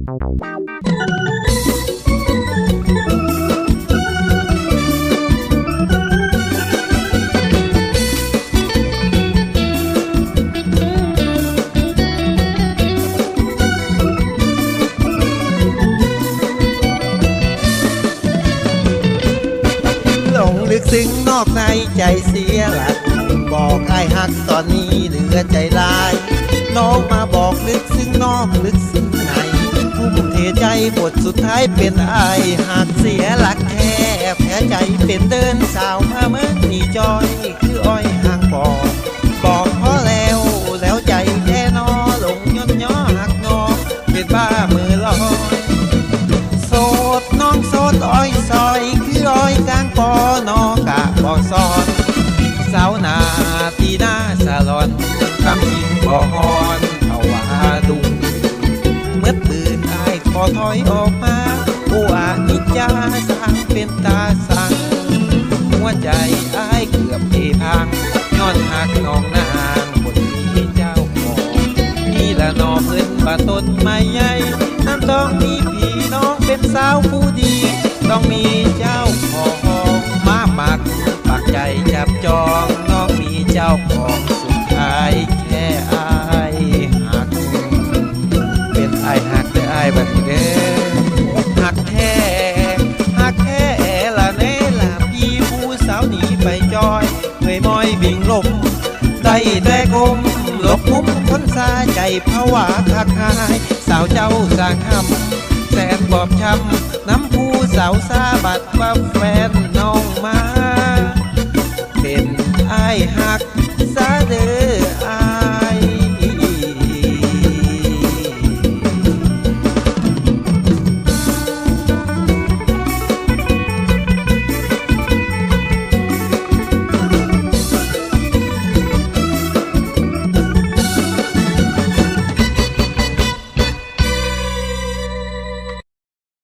หลงลึกซึ้งนอกในใจเสียหลักบอกไอ้หักตอนนี้เหลือใจลาย น้องมาบอกลึกซึ้งนอกลึก ใจบทสุดท้ายเป็นไอหักเสียหลักแค่แพ้ใจเป็นเดินสาวมาเมื่อนี่จอยคืออ้อยห่างบอกบอกพอแล้วแล้วใจแค่นอหลงย้อนย้อหักงอเป็นบ้ามือลอยโสดน้องโสดอ้อยซอยคืออ้อยกลางปอนอกะบอซอนสาวนาตีหน้าสาลอนคำยิงบ่ฮอนเขาว่าดุงเมื่อ อายขอถอยออกมาโอ้อานิจจาสร้างเป็นตาสังหัวใจอายเกือบเทพังย้อนหักน้องนางคนมีเจ้าของนี่ละนอเพิ่นบาต้นไม้ใหญ่นั้นต้องมีพี่น้องเป็นสาวผู้ดี ต้องมีเจ้าของมาปักปักใจจับจองน้องมีเจ้าของ หักแต่อายบัดนี้เด้อหักแท้หักแท้ละเน่ละพี่ผู้สาวหนีไปจอยเงยมอยบิ่งลมได้แต่กลมหลบมุมคนสาใจภาวะคักหายสาวเจ้าสางคำแสนบอบช้ำน้ำผู้สาวซาบัดว่าแฟน